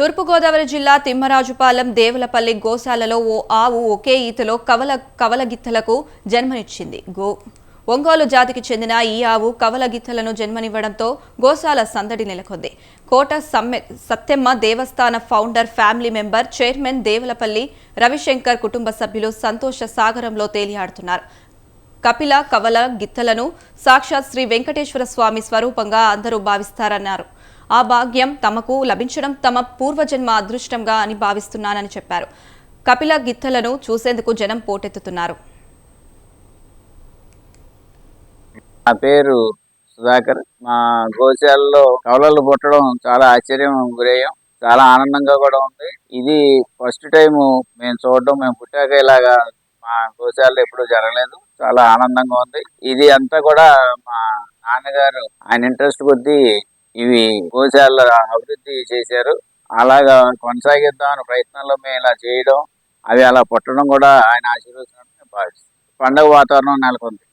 తూర్పుగోదావరి జిల్లా తిమ్మరాజుపాలెం దేవులపల్లి గోశాలలో ఓ ఆవు ఒకే ఈతలో కవల కవలగిత్తలకు జన్మనిచ్చింది. గో ఒంగోలు జాతికి చెందిన ఈ ఆవు కవలగిత్తలను జన్మనివ్వడంతో గోశాల సందడి నెలకొంది. కోట సమ్మె సత్యమ్మ దేవస్థాన founder family member chairman Devulapalli Ravishankar కుటుంబ సభ్యులు సంతోష సాగరంలో తేలియాడుతున్నారు. కపిల కవల గిత్తలను సాక్షాత్ శ్రీ వెంకటేశ్వర స్వామి స్వరూపంగా అందరూ భావిస్తారన్నారు. ఆ భాగ్యం తమకు లభించడం తమ పూర్వజన్మ అదృష్టంగా అని భావిస్తున్నానని చెప్పారు. కపిల గిత్తలను చూసేందుకు జనం పోటెత్తుతున్నారు. నా పేరు సుధాకర్. మా గోశాలలో కవలలు పుట్టడం చాలా ఆశ్చర్యం గురయ్యాం. చాలా ఆనందంగా కూడా ఉంది. ఇది ఫస్ట్ టైం మేము చూడడం మేము పుట్టాక ఇలాగా మా గోశాలలో ఎప్పుడు జరగలేదు. చాలా ఆనందంగా ఉంది. ఇది అంతా కూడా మా నాన్నగారు ఆయన ఇంట్రెస్ట్ కొద్దీ ఇవి గోశాల అభివృద్ధి చేశారు. అలాగా కొనసాగిద్దాం అనే ప్రయత్నంలో మేము ఇలా చేయడం అవి అలా పుట్టడం కూడా ఆయన ఆశీర్వదించినట్టు భావిస్తుంది పండగ వాతావరణం నెలకొంది.